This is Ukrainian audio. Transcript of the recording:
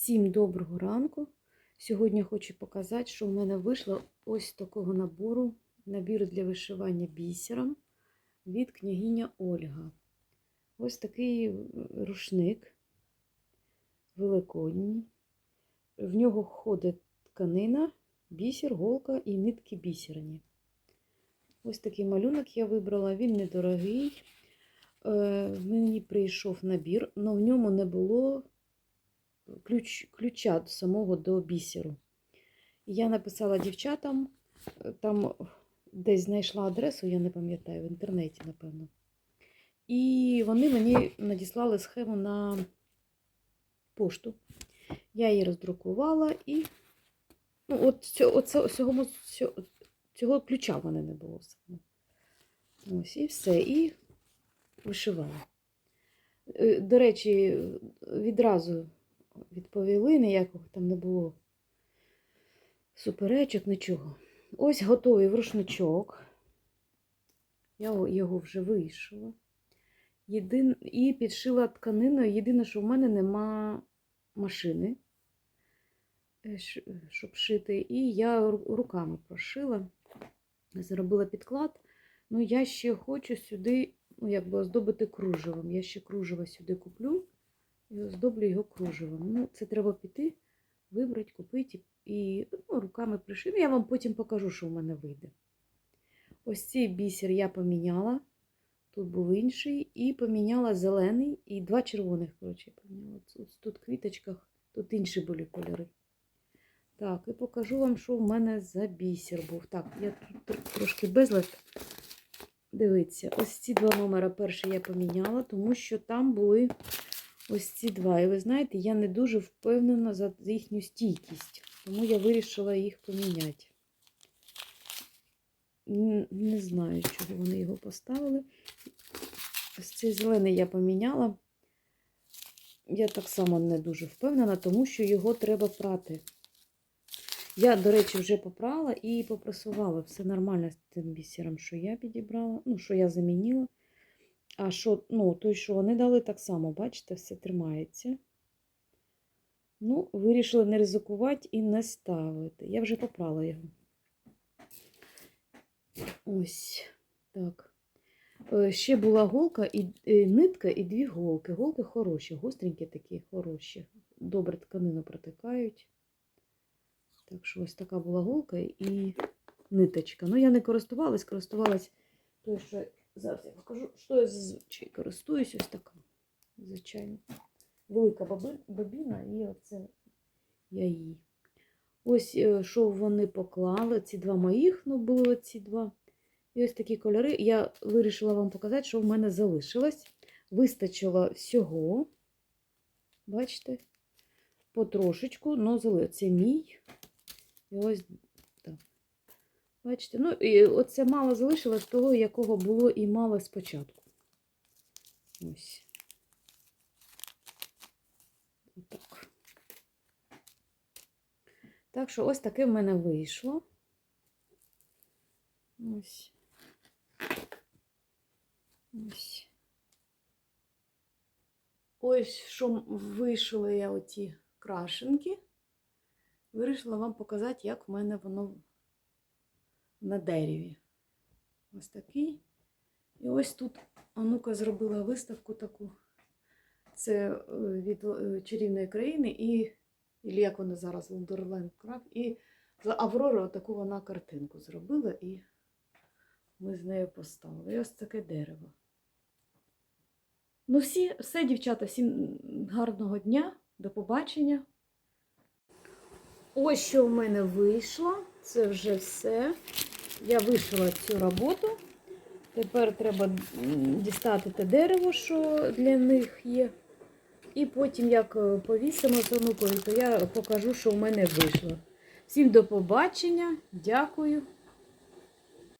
Всім доброго ранку. Сьогодні хочу показати, що в мене вийшло ось такого набору набір для вишивання бісером від княгиня Ольга. Ось такий е, рушник великодній. В нього входить тканина, бісер, голка і нитки бісерні. Ось такий малюнок я вибрала, він недорогий. Е, Мені прийшов набір, але в ньому не було ключ, ключа самого до бісеру. Я написала дівчатам, е, там десь знайшла адресу, я не пам'ятаю, в інтернеті, напевно. І вони мені надіслали схему на пошту. Я її роздрукувала і ну, от цього, цього, цього, цього ключа в мене не було саме. Ось і все. І вишивала. Е, До речі, відразу відповіли, ніякого там не було суперечок, нічого. Ось готовий рушничок. Я його вже вишила. Єдин... І підшила тканиною. Єдине, що в мене нема машини, е, щоб шити. І я руками прошила, зробила підклад. Ну, я ще хочу сюди, ну, якби оздобити кружевом. Я ще кружево сюди куплю і оздоблю його кружевом. Ну, це треба піти, вибрати, купити і ну, руками пришити. Я вам потім покажу, що в мене вийде. Ось цей бісер я поміняла. Тут був інший, і поміняла зелений і два червоних, коротше, поміняла. Тут, в квіточках, тут інші були кольори. Так, і покажу вам, що в мене за бісер був. Так, я тут трошки безлад. Дивіться, ось ці два номера перший я поміняла, тому що там були ось ці два. І ви знаєте, я не дуже впевнена за їхню стійкість, тому я вирішила їх поміняти. Не знаю, чого вони його поставили. Ось цей зелений я поміняла. Я так само не дуже впевнена, тому що його треба прати. Я, до речі, вже попрала і попрасувала. Все нормально з тим бісером, що я підібрала, ну, що я замінила. А що, ну, той, що вони дали, так само, бачите, все тримається. Ну, вирішила не ризикувати і не ставити. Я вже попрала його. Ось так. Е, Ще була голка і е, нитка, і дві голки. Голки хороші, гостренькі такі, хороші. Добре тканину протикають. Так що ось така була голка і ниточка. Ну, я не користувалась, користувалась той, що зараз я покажу, що я зазвичай користуюсь. Ось така. Звичайно. Велика бобіна, і оце я її. Ось е, що вони поклали. Ці два моїх, ну були ці два. І ось такі кольори. Я вирішила вам показати, що в мене залишилось. Вистачило всього. Бачите? Потрошечку, зали. Це мій. І ось так. Бачите? Ну, і оце мало залишилось того, якого було і мало спочатку. Ось. Отак. Так що ось таке в мене вийшло. Ось. Ось. Ось що вишила я оті крашенки. Вирішила вам показати, як в мене воно на дереві. Ось такий. І ось тут Анука зробила виставку таку. Це е, від е, чарівної країни і, і як вона зараз Wonderland Craft. І за Аврору таку вона картинку зробила і ми з нею поставили. І ось таке дерево. Ну, всі, все, дівчата, всім гарного дня, до побачення. Ось що в мене вийшло. Це вже все. Я вишила цю роботу. Тепер треба дістати те дерево, що для них є. І потім, як е, повісимо онукою, то я покажу, що в мене вийшло. Всім до побачення. Дякую.